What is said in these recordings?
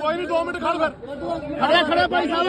ਕੋਈ ਨਹੀਂ 2 ਮਿੰਟ ਖੜ ਫਿਰ। ਖੜੇ ਖੜੇ ਭਾਈ ਸਾਹਿਬ।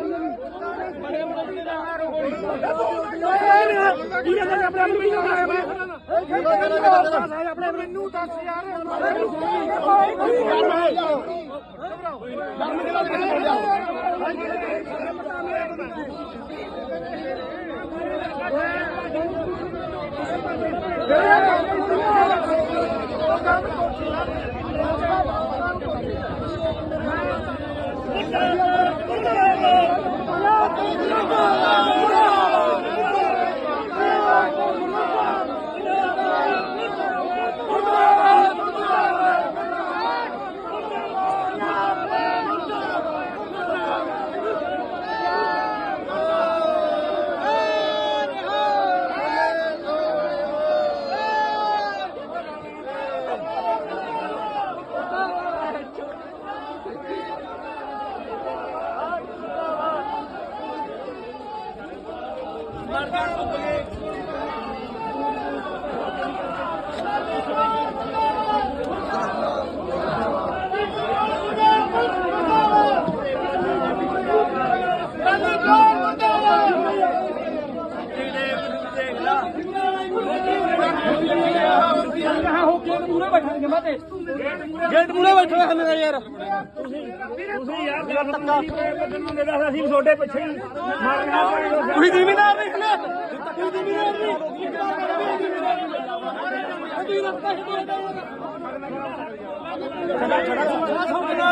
ਮੈਨੂੰ ਦੱਸ ਯਾਰ ਗੇਟ ਮੂਰੇ ਬੈਠੇ ਹੋਏ ਹਨ ਯਾਰ। ਤੁਸੀਂ ਯਾਰ ਗੱਲ ਤੱਕਾ ਨੂੰ ਦੇ ਦੱਸ ਅਸੀਂ ਤੁਹਾਡੇ ਪਿੱਛੇ ਹੀ ਮਾਰਨਾ ਤੁਸੀਂ ਜ਼ਿਮੀਦਾਰ ਨਹੀਂ ਹਲੇ ਤੁਸੀਂ ਜ਼ਿਮੀਦਾਰ ਨਹੀਂ ਤੁਸੀਂ ਰਸਤਾ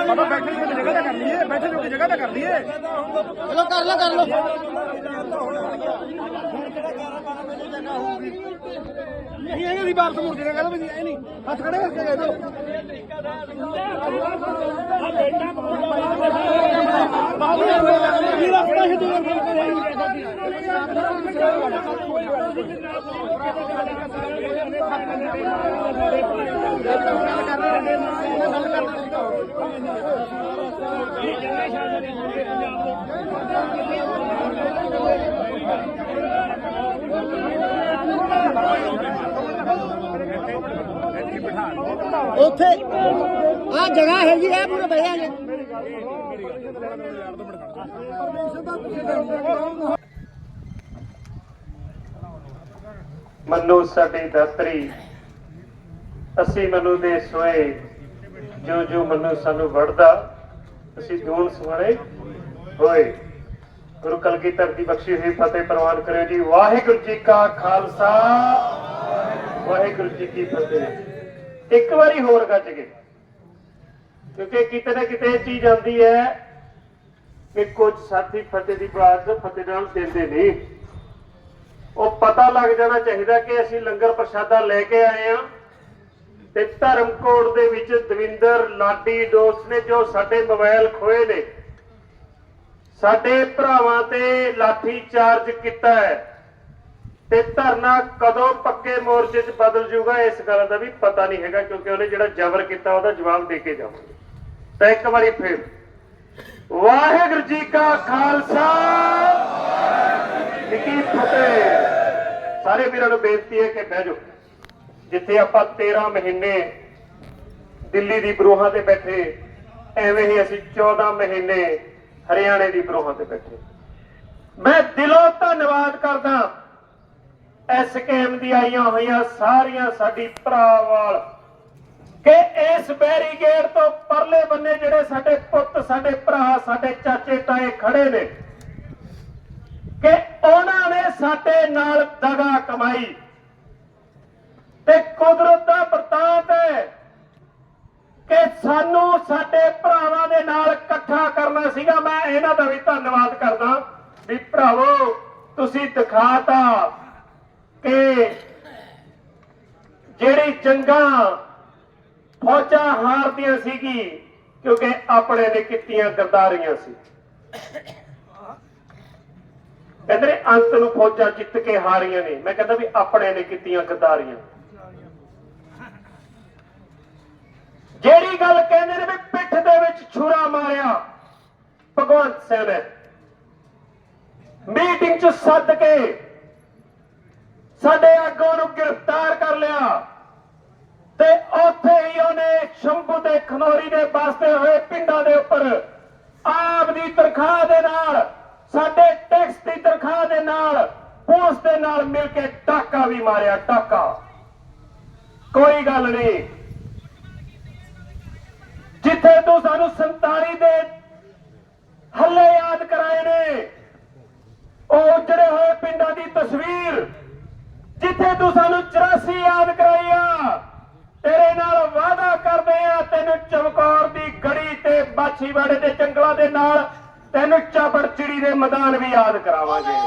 ਬਾਬਾ ਬੈਠੇ ਜੋ ਜਗ੍ਹਾ ਤਾਂ ਕਰ ਲਈਏ ਬੈਠੇ ਜੋ ਜਗ੍ਹਾ ਤਾਂ ਕਰ ਲਈਏ। ਚਲੋ ਕਰ ਲਓ ਕਰ ਲਓ। ਨਹੀਂ, ਇਹ ਦੀ ਵਾਪਸ ਮੁੜ ਕੇ ਕਹਿੰਦਾ ਵੀ ਇਹ ਨਹੀਂ, ਹੱਥ ਖੜੇ ਕਰਕੇ ਕਹਿ ਦੋ ਇਹ ਰਸਤਾ ਹੀ ਦੂਰ ਉੱਥੇ ਆ ਜਗ੍ਹਾ ਹੈਗੀ ਹੈ ਪੂਰੇ ਬਹਿਆ ਨੇ ਮਨੂ ਸਾਡੀ ਦਾਤਰੀ ਅਸੀਂ ਮਨੂ ਦੇ ਸੋਏ ਜੋ ਜੋ ਮਨੂ ਸਾਨੂੰ ਵੜਦਾ, ਅਸੀਂ ਦੂਣ ਸਵਾਰੇ ਹੋਏ। ਗੁਰੂ ਕਲਗੀਧਰ ਦੀ ਬਖਸ਼ੀ ਹੋਈ ਫਤਿਹ ਪ੍ਰਵਾਨ ਕਰਿਓ ਜੀ। ਵਾਹਿਗੁਰੂ ਜੀ ਕਾ ਖਾਲਸਾ, ਵਾਹਿਗੁਰੂ ਜੀ ਕੀ ਫਤਿਹ। ਇੱਕ ਵਾਰੀ ਹੋਰ ਗੱਜ ਗਏ ਕਿਉਂਕਿ ਕਿਤੇ ਨਾ ਕਿਤੇ ਇਹ ਚੀਜ਼ ਆਉਂਦੀ ਹੈ ਕਿ ਕੁਝ ਸਾਥੀ ਫਤਿਹ ਦੀ ਬਾਤ ਫਤਿਹ ਨਾਲ ਦਿੰਦੇ ਨਹੀਂ ਉਹ ਪਤਾ ਲੱਗ ਜਾਣਾ ਚਾਹੀਦਾ ਕਿ ਅਸੀਂ ਲੰਗਰ ਪ੍ਰਸ਼ਾਦਾ ਲੈ ਕੇ ਆਏ ਆ ਤੇ ਧਰਮਕੋਟ ਦੇ ਵਿੱਚ ਦਵਿੰਦਰ, ਲਾਡੀ, ਦੋਸਤ ਨੇ ਜੋ ਸਾਡੇ ਮੋਬਾਈਲ ਖੋਏ ਨੇ। ਸਾਡੇ ਭਰਾਵਾਂ ਤੇ ਲਾਠੀ ਚਾਰਜ ਕੀਤਾ ਹੈ। ਤੇ ਧਰਨਾ ਕਦੋਂ ਪੱਕੇ ਮੋਰਚੇ 'ਚ ਬਦਲ ਜੂਗਾ ਇਸ ਗੱਲ ਦਾ ਵੀ ਪਤਾ ਨਹੀਂ ਹੈਗਾ, ਕਿਉਂਕਿ ਉਹਨੇ ਜਿਹੜਾ ਜ਼ਬਰ ਕੀਤਾ, ਉਹਦਾ ਜਵਾਬ ਦੇ ਕੇ ਜਾਵਾਂਗੇ। ਤਾਂ ਇੱਕ ਵਾਰੀ ਫੇਰ, ਵਾਹਿਗੁਰੂ ਜੀ ਕਾ ਖਾਲਸਾ! ਜੀ ਫਤਿਹ! ਸਾਰੇ ਵੀਰਾਂ ਨੂੰ ਬੇਨਤੀ ਹੈ ਕਿ ਬਹਿ ਜਾਓ। ਜਿੱਥੇ ਆਪਾਂ 13 ਮਹੀਨੇ ਦਿੱਲੀ ਦੀ ਬਰੋਹਾਂ ਤੇ ਬੈਠੇ, ਐਵੇਂ ਹੀ ਅਸੀਂ 14 ਮਹੀਨੇ ਹਰਿਆਣੇ ਦੀ ਬਰੋਹਾਂ ਤੇ ਬੈਠੇ। ਮੈਂ ਦਿਲੋਂ ਧੰਨਵਾਦ ਕਰਦਾ ਐਸ ਕੇਮ ਦੀ ਆਈਆਂ ਹੋਈਆਂ ਸਾਰੀਆਂ ਸਾਡੀ ਭਰਾਵਾਲ ਕਿ ਇਸ ਬੈਰੀਗੇਡ ਤੋਂ ਪਰਲੇ ਬੰਨੇ ਜਿਹੜੇ ਸਾਡੇ ਪੁੱਤ, ਸਾਡੇ ਭਰਾ, ਸਾਡੇ ਚਾਚੇ, ਤਾਏ ਖੜੇ ਨੇ, ਕਿ ਉਹਨਾਂ ਨੇ ਸਾਡੇ ਨਾਲ ਦਗਾ ਕਮਾਈ। ਤੇ ਕੁਦਰਤ ਦਾ ਵਰਤਾਂਤ ਹੈ ਕਿ ਸਾਨੂੰ ਸਾਡੇ ਭਰਾਵਾਂ ਦੇ ਨਾਲ ਇਕੱਠਾ ਕਰਨਾ ਸੀਗਾ। ਮੈਂ ਇਹਨਾਂ ਦਾ ਵੀ ਧੰਨਵਾਦ ਕਰਦਾ ਵੀ ਭਰਾਵੋ, ਤੁਸੀਂ ਦਿਖਾਤਾ। ਕਿ ਜਿਹੜੀ ਜੰਗਾਂ ਫੌਜਾਂ ਹਾਰਦੀਆਂ ਸੀਗੀ, ਕਿਉਂਕਿ ਆਪਣੇ ਨੇ ਕੀਤੀਆਂ ਗਰਦਾਰੀਆਂ ਸੀ। ਕਹਿੰਦੇ ਅੰਤ ਨੂੰ ਫੌਜਾਂ ਜਿੱਤ ਕੇ ਹਾਰੀਆਂ ਨੇ। ਮੈਂ ਕਹਿੰਦਾ ਵੀ ਆਪਣੇ ਨੇ ਕੀਤੀਆਂ ਗਰਦਾਰੀਆਂ। ਜਿਹੜੀ ਗੱਲ ਕਹਿੰਦੇ ਨੇ ਵੀ ਪਿੱਠ ਦੇ ਵਿੱਚ ਛੁਰਾ ਮਾਰਿਆ ਭਗਵੰਤ ਸਿੰਘ ਨੇ ਮੀਟਿੰਗ 'ਚ ਸੱਦ ਕੇ ਸਾਡੇ ਆਗੂ ਨੂੰ ਗ੍ਰਿਫਤਾਰ ਕਰ ਲਿਆ। ਤੇ ਉੱਥੇ ਹੀ ਉਹਨੇ ਸ਼ੰਭੂ ਤੇ ਖਨੌਰੀ ਦੇ ਬਸਦੇ ਹੋਏ ਪਿੰਡਾਂ ਦੇ ਉੱਪਰ ਆਪ ਦੀ ਤਨਖਾਹ ਦੇ ਨਾਲ, ਸਾਡੇ ਟੈਕਸ ਦੀ ਤਨਖਾਹ ਦੇ ਨਾਲ, ਪੁਲਿਸ ਦੇ ਨਾਲ ਮਿਲ ਕੇ ਟਾਕਾ ਵੀ ਮਾਰਿਆ ਟਾਕਾ ਕੋਈ ਗੱਲ ਨਹੀਂ। ਜਿੱਥੇ ਤੂੰ ਸਾਨੂੰ 47 ਦੇ ਹੱਲੇ ਯਾਦ ਕਰਾਏ ਨੇ, ਉਹ ਉਜੜੇ ਹੋਏ ਪਿੰਡਾਂ ਦੀ ਤਸਵੀਰ ਜਿੱਥੇ ਤੂੰ ਸਾਨੂੰ 84 ਯਾਦ ਕਰਾਈ ਤੇਰੇ ਨਾਲ ਵਾਅਦਾ ਕਰਦੇ ਆ, ਤੈਨੂੰ ਚਮਕੌਰ ਦੀ ਗੜੀ ਤੇ ਬਾਛੀਵਾੜੇ ਦੇ ਜੰਗਲਾਂ ਦੇ ਨਾਲ, ਤੈਨੂੰ ਚਾਬੜ ਚਿੜੀ ਦੇ ਮੈਦਾਨ ਵੀ ਯਾਦ ਕਰਾਵਾਂਗੇ।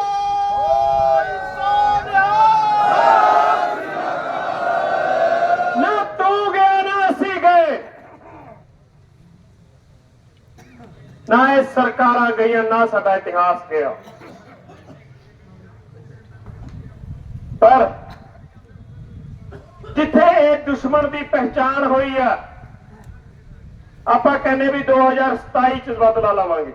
ਨਾ ਤੂੰ ਗਿਆ ਨਾ ਅਸੀਂ ਗਏ। ਨਾ ਇਹ ਸਰਕਾਰਾਂ ਗਈਆਂ, ਨਾ ਸਾਡਾ ਇਤਿਹਾਸ ਗਿਆ। ਪਰ ਜਿੱਥੇ ਇਹ ਦੁਸ਼ਮਣ ਦੀ ਪਹਿਚਾਣ ਹੋਈ ਆ, ਆਪਾਂ ਕਹਿੰਦੇ ਵੀ 2027 ਚ ਬਦਲਾ ਲਵਾਂਗੇ।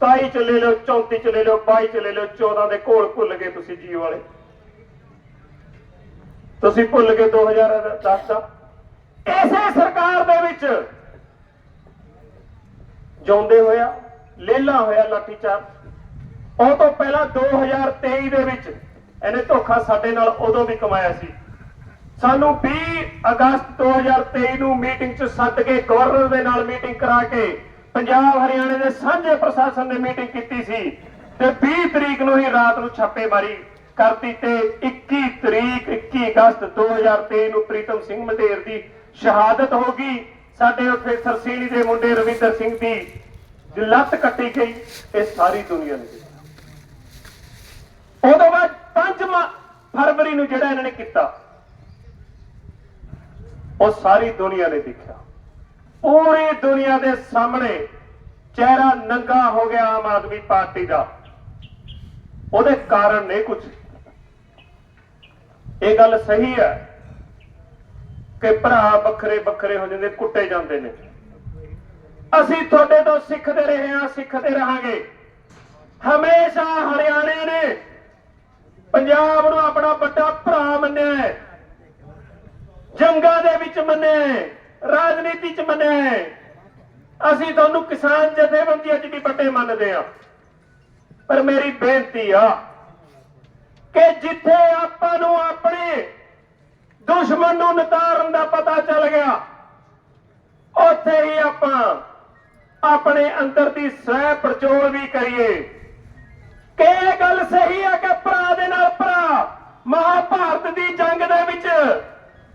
27 ਚ ਲੈ ਲਓ 34 ਚ ਲੈ ਲਓ 22 ਚ ਲੈ ਲਓ 14 ਦੇ ਕੋਲ ਭੁੱਲ ਗਏ ਤੁਸੀਂ ਜੀ ਵਾਲੇ। ਤੁਸੀਂ ਭੁੱਲ ਗਏ 2010 ਦਾ ਇਸੇ ਸਰਕਾਰ ਦੇ ਵਿੱਚ ਜਿਉਂਦੇ ਹੋਇਆ, ਲੇਲਾ ਹੋਇਆ ਲਾਠੀ ਉਹ ਤੋਂ ਪਹਿਲਾਂ 2023 ਦੇ ਵਿੱਚ ਇਹਨੇ ਧੋਖਾ ਸਾਡੇ ਨਾਲ ਉਦੋਂ ਵੀ ਕਮਾਇਆ ਸੀ। ਸਾਨੂੰ 20 ਅਗਸਤ 2023 ਨੂੰ ਮੀਟਿੰਗ 'ਚ ਸੱਦ ਕੇ ਗਵਰਨਰ ਦੇ ਨਾਲ ਮੀਟਿੰਗ ਕਰਾ ਕੇ ਪੰਜਾਬ ਹਰਿਆਣੇ ਦੇ ਸਾਂਝੇ ਪ੍ਰਸ਼ਾਸਨ ਨੇ ਮੀਟਿੰਗ ਕੀਤੀ ਸੀ ਤੇ 20 ਤਰੀਕ ਨੂੰ ਹੀ ਰਾਤ ਨੂੰ ਛਾਪੇਮਾਰੀ ਕਰਤੀ ਤੇ 21 ਤਰੀਕ 21 ਅਗਸਤ 2023 ਨੂੰ ਪ੍ਰੀਤਮ ਸਿੰਘ ਮੰਡੇਰ ਦੀ ਸ਼ਹਾਦਤ ਹੋ ਗਈ। ਸਾਡੇ ਉੱਥੇ ਸਰਸੀਲੀ ਦੇ ਮੁੰਡੇ ਰਵਿੰਦਰ ਸਿੰਘ ਦੀ ਲੱਤ ਕੱਟੀ ਗਈ ਇਹ ਸਾਰੀ ਦੁਨੀਆ ਨੇ ਉਦੋਂ ਬਾਅਦ 5 ਫਰਵਰੀ ਨੂੰ ਜਿਹੜਾ ਇਹਨਾਂ ਨੇ ਕੀਤਾ, ਉਹ ਸਾਰੀ ਦੁਨੀਆ ਨੇ ਦੇਖਿਆ। ਪੂਰੀ ਦੁਨੀਆ ਦੇ ਸਾਹਮਣੇ ਚਿਹਰਾ ਨੰਗਾ ਹੋ ਗਿਆ ਆਮ ਆਦਮੀ ਪਾਰਟੀ ਦਾ। ਉਹਦੇ ਕਾਰਨ ਨੇ ਕੁਝ ਇਹ ਗੱਲ ਸਹੀ ਹੈ ਕਿ ਭਰਾ ਵੱਖਰੇ ਵੱਖਰੇ ਹੋ ਜਾਂਦੇ, ਕੁੱਟੇ ਜਾਂਦੇ ਨੇ। ਅਸੀਂ ਤੁਹਾਡੇ ਤੋਂ ਸਿੱਖਦੇ ਰਹੇ ਹਾਂ, ਸਿੱਖਦੇ ਰਹਾਂਗੇ। ਹਮੇਸ਼ਾ ਹਰਿਆਣੇ ਨੇ ਪੰਜਾਬ ਨੂੰ ਆਪਣਾ ਵੱਡਾ ਭਰਾ ਮੰਨਿਆ ਜੰਗਾਂ ਦੇ ਵਿੱਚ ਮੰਨਿਆ ਰਾਜਨੀਤੀ 'ਚ ਮੰਨਿਆ ਹੈ। ਅਸੀਂ ਤੁਹਾਨੂੰ ਕਿਸਾਨ ਜਥੇਬੰਦੀਆਂ 'ਚ ਵੀ ਵੱਡੇ ਮੰਨਦੇ ਆ ਪਰ ਮੇਰੀ ਬੇਨਤੀ ਆ ਕਿ ਜਿੱਥੇ ਆਪਾਂ ਨੂੰ ਆਪਣੇ ਦੁਸ਼ਮਣ ਨੂੰ ਨਿਤਾਰਨ ਦਾ ਪਤਾ ਚੱਲ ਗਿਆ, ਉੱਥੇ ਹੀ ਆਪਾਂ ਆਪਣੇ ਅੰਦਰ ਦੀ ਸਹਿ ਪ੍ਰਚੋਲ ਵੀ ਕਰੀਏ। ਕਿ ਗੱਲ ਸਹੀ ਹੈ ਕਿ ਭਰਾ ਦੇ ਨਾਲ ਭਰਾ ਮਹਾਭਾਰਤ ਦੀ ਜੰਗ ਦੇ ਵਿੱਚ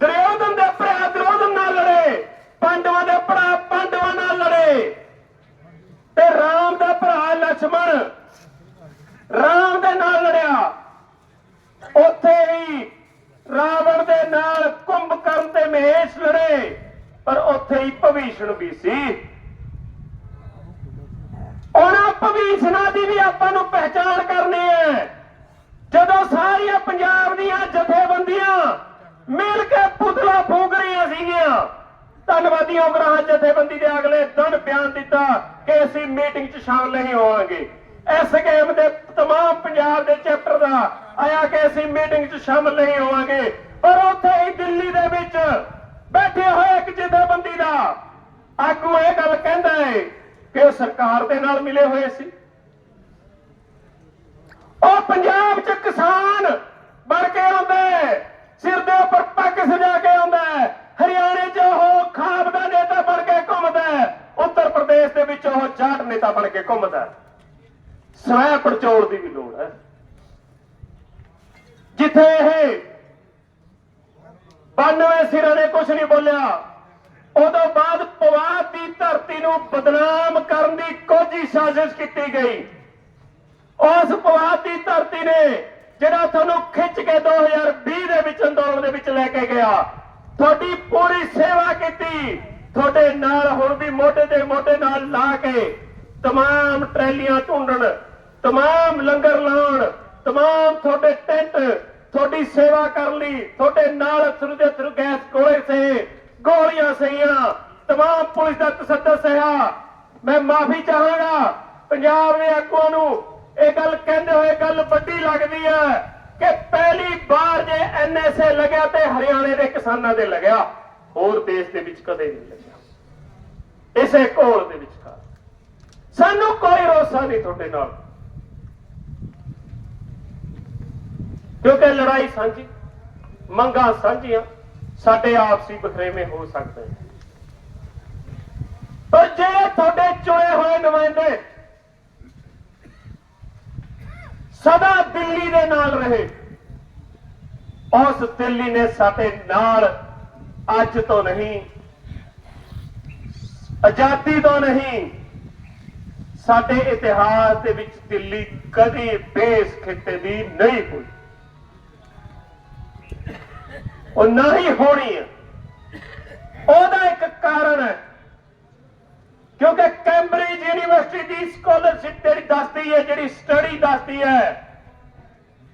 ਦਰਯੋਧਨ ਦੇ ਭਰਾ ਦਰਯੋਧਨ ਨਾਲ ਲੜੇ, ਪਾਂਡਵਾਂ ਦੇ ਭਰਾ ਪਾਂਡਵਾਂ ਨਾਲ ਲੜੇ। ਤੇ ਰਾਮ ਦਾ ਭਰਾ ਲక్ష్మਣ ਰਾਮ ਦੇ ਨਾਲ ਲੜਿਆ। ਉੱਥੇ ਹੀ ਰਾਵਣ ਦੇ ਨਾਲ ਕੁੰਭਕਰਨ ਤੇ ਮਹੇਸ਼ ਲੜੇ, ਪਰ ਉੱਥੇ ਹੀ ਭਵੀਸ਼ਣ ਵੀ ਸੀ। ਉਹਨਾਂ ਭਵੀਸ਼ਣਾਂ ਦੀ ਵੀ ਆਪਾਂ ਨੂੰ ਪਹਿਚਾਣ ਕਰਨੀ ਹੈ ਜਦੋਂ ਸਾਰੀਆਂ ਪੰਜਾਬ ਦੀਆਂ ਜਥੇਬੰਦੀਆਂ ਮਿਲ ਕੇ ਪੁਤਲਾ ਫੂਕ ਰਹੀਆਂ ਸੀਗੀਆਂ ਧੰਨਵਾਦੀ ਉਗਰਾਹ ਜਥੇਬੰਦੀ ਦੇ ਅਗਲੇ ਦਿਨ ਬਿਆਨ ਦਿੱਤਾ ਕਿ ਅਸੀਂ ਮੀਟਿੰਗ 'ਚ ਸ਼ਾਮਲ ਨਹੀਂ ਹੋਵਾਂਗੇ ਇਸ ਗੇਮ ਦੇ तमाम ਪੰਜਾਬ ਦੇ ਚੈਪਟਰ ਦਾ ਆਇਆ ਕਿ ਅਸੀਂ ਮੀਟਿੰਗ 'ਚ ਸ਼ਾਮਲ ਨਹੀਂ ਹੋਵਾਂਗੇ ਪਰ ਉੱਥੇ ਹੀ ਦਿੱਲੀ ਦੇ ਵਿੱਚ ਬੈਠੇ ਹੋਏ ਇੱਕ ਜਥੇਬੰਦੀ ਦਾ ਆਗੂ ਇਹ ਗੱਲ ਕਹਿੰਦਾ ਹੈ ਕਿ ਉਹ ਸਰਕਾਰ ਦੇ ਨਾਲ ਮਿਲੇ ਹੋਏ ਸੀ। ਉਹ ਪੰਜਾਬ 'ਚ ਕਿਸਾਨ ਬਣ ਕੇ ਆਉਂਦਾ ਸਿਰ ਦੇ ਉੱਪਰ ਪੱਗ ਸਜਾ ਕੇ ਆਉਂਦਾ ਹਰਿਆਣੇ 'ਚ ਉਹ ਖਾਬ ਦਾ ਨੇਤਾ ਬਣ ਕੇ ਘੁੰਮਦਾ ਉੱਤਰ ਪ੍ਰਦੇਸ਼ ਦੇ ਵਿੱਚ ਉਹ ਜਾਟ ਨੇਤਾ ਬਣ ਕੇ ਘੁੰਮਦਾ ਹੈ। ਸਵੈ ਪਰਚੋਲ ਦੀ ਵੀ ਲੋੜ ਹੈ। ਜਿੱਥੇ ਇਹ 92 ਸਿਰਾਂ ਨੇ ਕੁਝ ਨਹੀਂ ਬੋਲਿਆ। ਉਦੋਂ ਬਾਅਦ ਪਵਾਦ ਦੀ ਧਰਤੀ ਨੂੰ ਬਦਨਾਮ ਕਰਨ ਦੀ ਕੋਝੀ ਸਾਜ਼ਿਸ਼ ਕੀਤੀ ਗਈ ਉਸ ਪਵਾਦ ਦੀ ਧਰਤੀ ਨੇ ਜਿਹੜਾ ਤੁਹਾਨੂੰ ਖਿੱਚ ਕੇ 2020 ਦੇ ਵਿੱਚ ਅੰਦੋਲਨ ਦੇ ਵਿੱਚ ਲੈ ਕੇ ਗਿਆ ਤੁਹਾਡੀ ਪੂਰੀ ਸੇਵਾ ਕੀਤੀ ਤੁਹਾਡੇ ਨਾਲ ਹੁਣ ਵੀ ਮੋਢੇ ਦੇ ਮੋਢੇ ਨਾਲ ਲਾ ਕੇ तमाम ਟਰੈਲੀਆਂ ਢੂੰਡਣ तमाम ਲੰਗਰ ਲਾਉਣ तमाम ਤੁਹਾਡੇ ਟੈਂਟ ਤੁਹਾਡੀ ਸੇਵਾ ਕਰਨ ਲਈ ਤੁਹਾਡੇ ਨਾਲ ਅਥਰੂ ਦੇ ਅਥਰੂ ਗੈਸ ਗੋਲੇ ਸੇ ਗੋਲੀਆਂ ਸਹੀਆਂ। ਤਮਾਮ ਪੁਲਿਸ ਦਾ ਤਸੱਦਦ ਸਹਿਆ। ਮੈਂ ਮਾਫੀ ਚਾਹਾਂਗਾ। ਪੰਜਾਬ ਦੇ ਆਗੂਆਂ ਨੂੰ ਇਹ ਗੱਲ ਕਹਿੰਦੇ ਹੋਏ ਗੱਲ ਵੱਡੀ ਲੱਗਦੀ ਹੈ ਕਿ ਪਹਿਲੀ ਵਾਰ ਜੇ ਐਨਐਸਏ ਲੱਗਿਆ ਤੇ ਹਰਿਆਣੇ ਦੇ ਕਿਸਾਨਾਂ ਦੇ ਲੱਗਿਆ। ਹੋਰ ਦੇਸ਼ ਦੇ ਵਿੱਚ ਕਦੇ ਨਹੀਂ ਲੱਗਿਆ। ਇਸੇ ਕੋਲ ਦੇ ਵਿਚਕਾਰ ਸਾਨੂੰ ਕੋਈ ਰੋਸਾ ਨਹੀਂ ਤੁਹਾਡੇ ਨਾਲ। ਕਿਉਂਕਿ ਲੜਾਈ ਸਾਂਝੀ, ਮੰਗਾਂ ਸਾਂਝੀਆਂ। ਸਾਡੇ ਆਪਸੀ ਬਖਰੇਵੇਂ ਹੋ ਸਕਦੇ ਨੇ। ਪਰ ਜਿਹੜੇ ਤੁਹਾਡੇ ਚੁਣੇ ਹੋਏ ਨੁਮਾਇੰਦੇ ਸਦਾ ਦਿੱਲੀ ਦੇ ਨਾਲ ਰਹੇ, ਉਸ ਦਿੱਲੀ ਨੇ ਸਾਡੇ ਨਾਲ ਅੱਜ ਤੋਂ ਨਹੀਂ, ਆਜ਼ਾਦੀ ਤੋਂ ਨਹੀਂ, ਸਾਡੇ ਇਤਿਹਾਸ ਦੇ ਵਿੱਚ ਦਿੱਲੀ ਕਦੇ ਬੇਸ ਖਿੱਤੇ ਦੀ ਨਹੀਂ ਹੋਈ। ਉਹ ਨਾ ਹੀ ਹੋਣੀ। ਹੈ ਉਹਦਾ ਇੱਕ ਕਾਰਨ ਹੈ। ਕਿਉਂਕਿ ਕੈਂਬਰਿਜ ਯੂਨੀਵਰਸਿਟੀ ਦੀ ਸਕਾਲਰਸ਼ਿਪ ਜਿਹੜੀ ਦੱਸਦੀ ਹੈ, ਜਿਹੜੀ ਸਟੱਡੀ ਦੱਸਦੀ ਹੈ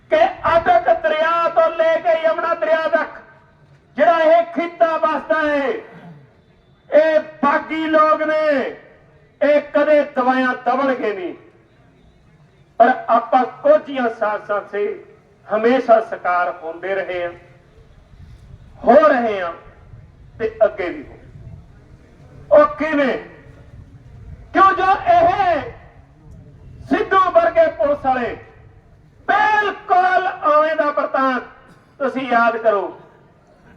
ਕਿ ਅਟਕ ਦਰਿਆ ਤੋਂ ਲੈ ਕੇ ਯਮਨਾ ਦਰਿਆ ਤੱਕ ਜਿਹੜਾ ਇਹ ਖਿੱਤਾ ਵਸਦਾ ਹੈ, ਇਹ ਬਾਗੀ ਲੋਕ ਨੇ, ਇਹ ਕਦੇ ਦਵਾਈਆਂ ਦਵਣਗੇ ਨਹੀਂ। ਪਰ ਆਪਾਂ ਕੋਝੀਆਂ ਸਾਸਾਂ ਸੇ ਹਮੇਸ਼ਾ ਸਕਾਰ ਹੁੰਦੇ ਰਹੇ ਹਾਂ। ਹੋ ਰਹੇ ਹਾਂ ਤੇ ਅੱਗੇ ਵੀ ਹੋ। ਉਹ ਕਿਵੇਂ? ਕਿਉਂ ਜੋ ਇਹ ਸਿੱਧੂ ਵਰਗੇ ਪੁਲਿਸ ਵਾਲੇ ਬਿਲਕੁਲ ਆਵੇਂ ਦਾ ਵਰਤਾਨ ਤੁਸੀਂ ਯਾਦ ਕਰੋ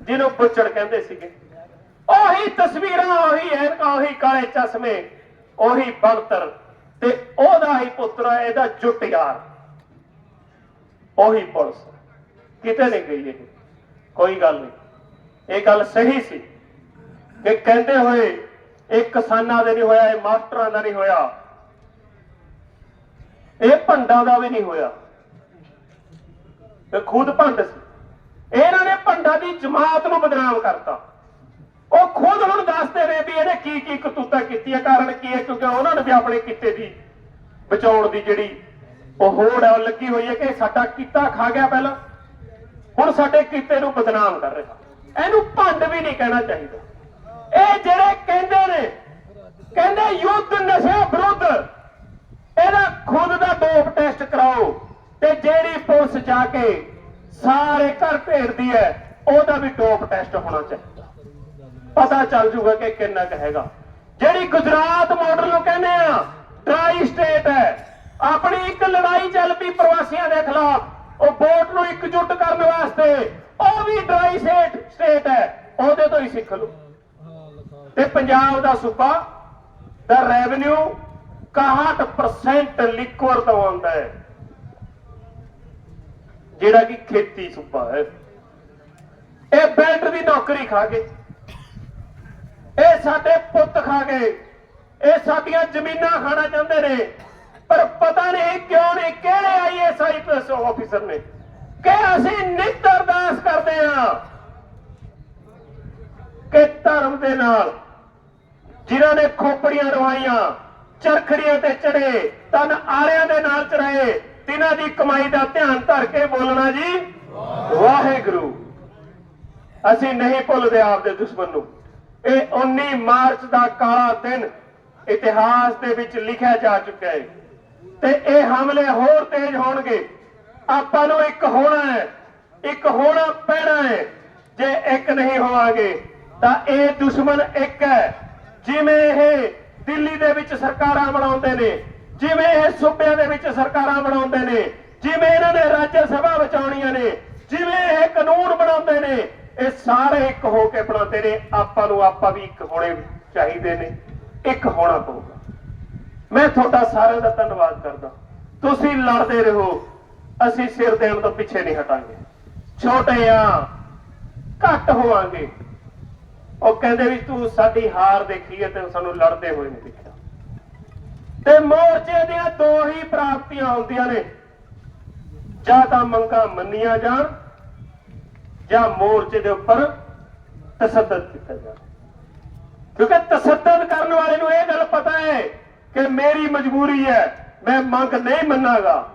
ਜਿਹਨੂੰ ਬੁੱਚੜ ਕਹਿੰਦੇ ਸੀਗੇ। ਉਹੀ ਤਸਵੀਰਾਂ ਉਹੀ ਐਨਕਾਂ ਉਹੀ ਕਾਲੇ ਚਸ਼ਮੇ ਉਹੀ ਬਣਤਰ ਤੇ ਉਹਦਾ ਹੀ ਪੁੱਤਰ ਹੈ, ਇਹਦਾ ਜੁੱਟ ਯਾਰ ਉਹੀ ਪੁਲਿਸ। ਕਿਤੇ ਨਹੀਂ ਗਈ ਇਹ। ਕੋਈ ਗੱਲ ਨਹੀਂ। ਇਹ ਗੱਲ ਸਹੀ ਸੀ ਕਿ ਕਹਿੰਦੇ ਹੋਏ ਇਹ ਕਿਸਾਨਾਂ ਦੇ ਨਹੀਂ ਹੋਇਆ, ਇਹ ਮਾਸਟਰਾਂ ਦਾ ਨਹੀਂ ਹੋਇਆ। ਇਹ ਭੰਡਾਂ ਦਾ ਵੀ ਨਹੀਂ ਹੋਇਆ। ਇਹ ਖੁਦ ਭੰਡ ਸੀ। ਇਹਨਾਂ ਨੇ ਭੰਡਾਂ ਦੀ ਜਮਾਤ ਨੂੰ ਬਦਨਾਮ ਕਰਤਾ। ਉਹ ਖੁਦ ਹੁਣ ਦੱਸਦੇ ਨੇ ਵੀ ਇਹਨੇ ਕੀ ਕੀ ਕਰਤੂਤਾਂ ਕੀਤੀਆਂ। ਕਾਰਨ ਕੀ ਹੈ? ਕਿਉਂਕਿ ਉਹਨਾਂ ਨੇ ਵੀ ਆਪਣੇ ਕਿੱਤੇ ਦੀ ਬਚਾਉਣ ਦੀ ਜਿਹੜੀ ਉਹ ਹੋੜ ਹੈ ਉਹ ਲੱਗੀ ਹੋਈ ਹੈ ਕਿ ਸਾਡਾ ਕੀਤਾ ਖਾ ਗਿਆ ਪਹਿਲਾਂ। ਹੁਣ ਸਾਡੇ ਕੀਤੇ ਨੂੰ ਬਦਨਾਮ ਕਰ ਰਿਹਾ। ਇਹਨੂੰ ਭੰਡ ਵੀ ਨਹੀਂ ਕਹਿਣਾ ਚਾਹੀਦਾ। ਇਹ ਜਿਹੜੇ ਕਹਿੰਦੇ ਨੇ, ਕਹਿੰਦੇ ਯੁੱਧ ਨਸ਼ਾ ਵਿਰੁੱਧ, ਇਹਦਾ ਖੁਦ ਦਾ ਡੋਪ ਟੈਸਟ ਕਰਾਓ ਤੇ ਜਿਹੜੀ ਪੁਲਿਸ ਜਾ ਕੇ ਸਾਰੇ ਘਰ ਭੇਜਦੀ ਹੈ, ਉਹਦਾ ਵੀ ਡੋਪ ਟੈਸਟ ਹੋਣਾ ਚਾਹੀਦਾ। ਪਤਾ ਚੱਲ ਜੂਗਾ ਕਿ ਕਿੰਨਾ ਕੁ ਹੈਗਾ। ਜਿਹੜੀ ਗੁਜਰਾਤ ਮਾਡਲ ਨੂੰ ਕਹਿੰਦੇ ਆ ਟਰਾਈ ਸਟੇਟ ਹੈ। ਆਪਣੀ ਇੱਕ ਲੜਾਈ ਚੱਲ ਪਈ ਪ੍ਰਵਾਸੀਆਂ ਦੇ ਖਿਲਾਫ। ਉਹ ਵੋਟ ਨੂੰ ਇਕਜੁੱਟ ਕਰਨ ਵਾਸਤੇ ਉਹ ਵੀ ਡਰਾਈ ਸਟੇਟ ਸਟੇਟ ਹੈ। ਉਹਦੇ ਤੋਂ ਹੀ ਸਿੱਖ ਲਓ। ਤੇ ਪੰਜਾਬ ਦਾ ਸੂਬਾ, ਦਾ ਰੈਵਨਿਊ 61% ਲਿਕਵਰ ਤੋਂ ਆਉਂਦਾ ਹੈ। ਜਿਹੜਾ ਕਿ ਖੇਤੀ ਸੂਬਾ ਹੈ। ਇਹ ਬੈਲਟ ਦੀ ਨੌਕਰੀ ਖਾ ਗਏ ਇਹ ਸਾਡੇ ਪੁੱਤ ਖਾ ਗਏ ਇਹ ਸਾਡੀਆਂ ਜ਼ਮੀਨਾਂ ਖਾਣਾ ਚਾਹੁੰਦੇ ਨੇ। ਪਰ ਪਤਾ ਨਹੀਂ ਕਿਉਂ ਨਹੀਂ ਕਿਹੜੇ ਆਈਐਸ ਆਈਪੀਐਸ ਆਫੀਸਰ ਨੇ। ਕਿ ਅਸੀਂ ਨਿੱਤ ਅਰਦਾਸ ਕਰਦੇ ਹਾਂ ਕਿ ਧਰਮ ਦੇ ਨਾਲ ਜਿਨ੍ਹਾਂ ਨੇ ਖੋਪੜੀਆਂ ਰਵਾਈਆਂ, ਚਰਖੜੀਆਂ ਤੇ ਚੜੇ ਤਨ ਆਰਿਆਂ ਦੇ ਨਾਲ ਚੜਾਏ, ਤਿਨਾਂ ਦੀ ਕਮਾਈ ਦਾ ਧਿਆਨ ਧਰ ਕੇ ਬੋਲਣਾ ਜੀ, ਵਾਹਿਗੁਰੂ। ਅਸੀਂ ਨਹੀਂ ਭੁੱਲਦੇ ਆਪਦੇ ਦੁਸ਼ਮਣ ਨੂੰ। ਇਹ 19 ਮਾਰਚ ਦਾ ਕਾਲਾ ਦਿਨ ਇਤਿਹਾਸ ਦੇ ਵਿੱਚ ਲਿਖਿਆ ਜਾ ਚੁੱਕਾ ਹੈ। ਤੇ ਇਹ ਹਮਲੇ ਹੋਰ ਤੇਜ਼ ਹੋਣਗੇ। ਆਪਾਂ ਨੂੰ ਇੱਕ ਹੋਣਾ ਹੈ, ਇੱਕ ਹੋਣਾ ਪੈਣਾ ਹੈ। ਜੇ ਇੱਕ ਨਹੀਂ ਹੋਵਾਂਗੇ, ਤਾਂ ਇਹ ਦੁਸ਼ਮਣ ਇੱਕ ਹੈ। ਜਿਵੇਂ ਇਹ ਦਿੱਲੀ ਦੇ ਵਿੱਚ ਸਰਕਾਰਾਂ ਬਣਾਉਂਦੇ ਨੇ, ਜਿਵੇਂ ਇਹ ਸੂਬਿਆਂ ਦੇ ਵਿੱਚ ਸਰਕਾਰਾਂ ਬਣਾਉਂਦੇ ਨੇ, ਜਿਵੇਂ ਇਹਨਾਂ ਨੇ ਰਾਜ ਸਭਾ ਬਚਾਉਣੀਆਂ ਨੇ, ਜਿਵੇਂ ਇਹ ਕਾਨੂੰਨ ਬਣਾਉਂਦੇ ਨੇ, ਇਹ ਸਾਰੇ ਇੱਕ ਹੋ ਕੇ ਬਣਾਉਂਦੇ ਨੇ। ਆਪਾਂ ਨੂੰ ਆਪਾਂ ਵੀ ਇੱਕ ਹੋਣੇ ਚਾਹੀਦੇ ਨੇ, ਇੱਕ ਹੋਣਾ ਪਊਗਾ। ਮੈਂ ਤੁਹਾਡਾ ਸਾਰਿਆਂ ਦਾ ਧੰਨਵਾਦ ਕਰਦਾ। ਤੁਸੀਂ ਲੜਦੇ ਰਹੋ। ਅਸੀਂ ਸਿਰ ਦੇਣ ਤੋਂ ਪਿੱਛੇ ਨਹੀਂ ਹਟਾਂਗੇ। ਛੋਟੇ ਆ, ਘੱਟ ਹੋਵਾਂਗੇ। ਉਹ ਕਹਿੰਦੇ ਵੀ ਤੂੰ ਸਾਡੀ ਹਾਰ ਦੇਖੀ ਹੈ ਤੇ ਸਾਨੂੰ ਲੜਦੇ ਹੋਏ ਨਹੀਂ ਦੇਖਿਆ। ਤੇ ਮੋਰਚੇ ਦੀਆਂ ਦੋ ਹੀ ਪ੍ਰਾਪਤੀਆਂ ਹੁੰਦੀਆਂ ਨੇ। ਜਾਂ ਤਾਂ ਮੰਗਾਂ ਮੰਨੀਆਂ ਜਾਣ, ਜਾਂ ਮੋਰਚੇ ਦੇ ਉੱਪਰ ਤਸੱਦਦ ਕੀਤਾ ਜਾਵੇ। ਕਿਉਂਕਿ ਤਸੱਦਦ ਕਰਨ ਵਾਲੇ ਨੂੰ ਇਹ ਗੱਲ ਪਤਾ ਹੈ ਕਿ ਮੇਰੀ ਮਜਬੂਰੀ ਹੈ, ਮੈਂ ਮੰਗ ਨਹੀਂ ਮੰਨਾਗਾ।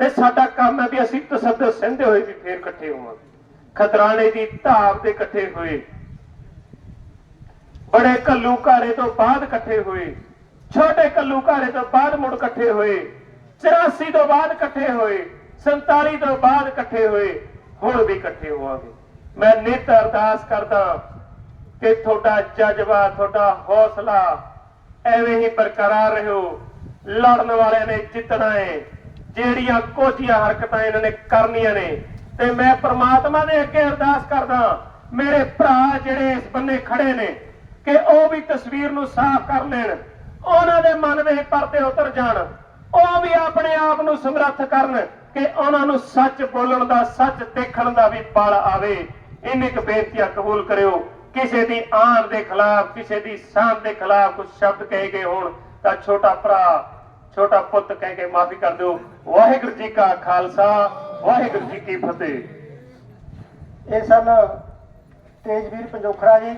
ਤੇ ਸਾਡਾ ਕੰਮ ਹੈ ਵੀ ਅਸੀਂ ਤਸੱਦਦ ਸਹਿੰਦੇ ਹੋਏ ਵੀ ਫੇਰ ਇਕੱਠੇ ਹੋਵਾਂਗੇ। ਖਤਰਾਣੇ ਦੀ ਧਾਰ ਦੇ ਇਕੱਠੇ ਹੋਏ। ਬੜੇ ਕੱਲੂ ਘਾਰੇ ਤੋਂ ਬਾਅਦ ਇਕੱਠੇ ਹੋਏ। ਛੋਟੇ ਕੱਲੂ ਘਾਰੇ ਤੋਂ ਬਾਅਦ ਮੁੜ ਇਕੱਠੇ ਹੋਏ। 84 ਤੋਂ ਬਾਅਦ ਇਕੱਠੇ ਹੋਏ। 47 ਤੋਂ ਬਾਅਦ ਇਕੱਠੇ ਹੋਏ। ਹੁਣ ਵੀ ਇਕੱਠੇ ਹੋਵਾਂਗੇ। ਮੈਂ ਨਿਤ ਅਰਦਾਸ ਕਰਦਾ ਕਿ ਤੁਹਾਡਾ ਜਜ਼ਬਾ, ਤੁਹਾਡਾ ਹੌਸਲਾ ਐਵੇਂ ਹੀ ਬਰਕਰਾਰ ਰਹੋ। ਲੜਨ ਵਾਲਿਆਂ ਨੇ ਜਿੱਤਣਾ ਹੈ। ਜਿਹੜੀਆਂ ਕੋਝੀਆਂ ਹਰਕਤਾਂ ਇਹਨਾਂ ਨੇ ਕਰਨੀਆਂ ਨੇ। ਤੇ ਮੈਂ ਪ੍ਰਮਾਤਮਾ ਦੇ ਅੱਗੇ ਅਰਦਾਸ ਕਰਦਾ ਮੇਰੇ ਭਰਾ ਜਿਹੜੇ ਇਸ ਬੰਨੇ ਖੜੇ ਨੇ, ਕਿ ਉਹ ਵੀ ਤਸਵੀਰ ਨੂੰ ਸਾਫ਼ ਕਰ ਲੈਣ, ਉਹਨਾਂ ਦੇ ਮਨ ਵਿੱਚ ਪਰਦੇ ਉਤਰ ਜਾਣ, ਉਹ ਵੀ ਆਪਣੇ ਆਪ ਨੂੰ ਸਮਰੱਥ ਕਰਨ ਕਿ ਉਹਨਾਂ ਨੂੰ ਸੱਚ ਬੋਲਣ ਦਾ, ਸੱਚ ਦੇਖਣ ਦਾ ਵੀ ਬਲ ਆਵੇ। ਇੰਨੀ ਕੁ ਬੇਨਤੀਆਂ ਕਬੂਲ ਕਰਿਓ, ਕਿਸੇ ਦੀ ਆਨ ਦੇ ਖਿਲਾਫ, ਕਿਸੇ ਦੀ ਸ਼ਾਨ ਦੇ ਖਿਲਾਫ ਕੁਝ ਸ਼ਬਦ ਕਹੇ ਗਏ ਹੋਣ ਤਾਂ ਛੋਟਾ ਭਰਾ ਛੋਟਾ ਪੁੱਤ ਕਹਿ ਕੇ ਮਾਫੀ ਕਰ ਦਿਓ। ਵਾਹਿਗੁਰੂ ਜੀ ਕਾ ਖਾਲਸਾ ਵਾਹਿਗੁਰੂ ਜੀ ਕੀ ਫਤਿਹ। ਇਹ ਸਨ ਤੇਜਵੀਰ ਪੰਜੋਖੜਾ ਜੀ।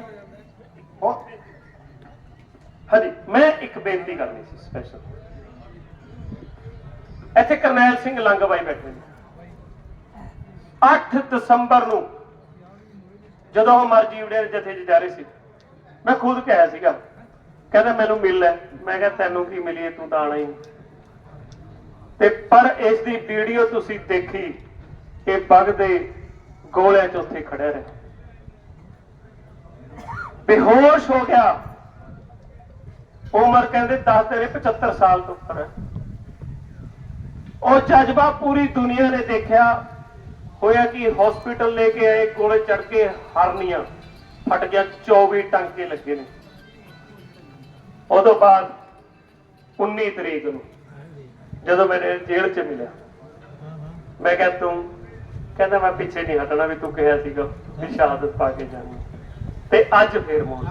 ਹਾਂਜੀ ਮੈਂ ਇੱਕ ਬੇਨਤੀ ਕਰਨੀ ਸੀ ਸਪੈਸ਼ਲ ਇੱਥੇ ਕਰਨੈਲ ਸਿੰਘ ਲੰਗਬਾਈ ਬੈਠੇ ਨੇ। 8 ਦਸੰਬਰ ਨੂੰ ਜਦੋਂ ਮਰਜ਼ੀ ਉੜੇ ਜਥੇ 'ਚ ਜਾ ਰਹੇ ਸੀ ਮੈਂ ਖੁਦ ਕਿਹਾ ਸੀਗਾ ਕਹਿੰਦਾ ਮੈਨੂੰ ਮਿਲ ਲੈ। ਮੈਂ ਕਿਹਾ ਤੈਨੂੰ ਕੀ ਮਿਲੀਏ ਤੂੰ ਤਾਂ ਆਣਾ ਹੀ। ਤੇ ਪਰ ਇਸ ਦੀ ਵੀਡੀਓ ਤੁਸੀਂ ਦੇਖੀ ਇਹ ਬਗਦੇ ਗੋਲਿਆਂ 'ਚ ਉੱਥੇ ਖੜਿਆ ਰਿਹਾ। ਬੇਹੋਸ਼ ਹੋ ਗਿਆ। ਉਮਰ ਕਹਿੰਦੇ 10 ਤੇਰੇ 75 ਸਾਲ ਤੋਂ ਉੱਪਰ ਹੈ। ਉਹ ਜਜ਼ਬਾ ਪੂਰੀ ਦੁਨੀਆ ਨੇ ਦੇਖਿਆ। ਹੋਇਆ ਕਿ ਹਸਪੀਟਲ ਲੈ ਕੇ ਆਏ ਕੋਲੇ ਚੜ ਕੇ ਹਰਨੀਆਂ। ਫਟ ਗਿਆ 24 ਟਾਂਕੇ ਲੱਗੇ ਨੇ। ਉਦੋਂ ਬਾਅਦ 19 ਤਰੀਕ ਨੂੰ ਜਦੋਂ ਮੈਨੇ ਜੇਲ੍ਹ 'ਚ ਮਿਲਿਆ ਮੈਂ ਕਿਹਾ ਤੂੰ ਕਹਿੰਦਾ ਮੈਂ ਪਿੱਛੇ ਨਹੀਂ ਹਟਣਾ ਵੀ ਤੂੰ ਕਿਹਾ ਸੀਗਾ ਵੀ ਸ਼ਹਾਦਤ ਪਾ ਕੇ ਜਾਣੀ। ਤੇ ਅੱਜ ਫੇਰ ਮੋੜ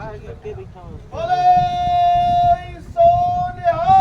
ਬੋਲੇ ਸੋਨਿਹਾ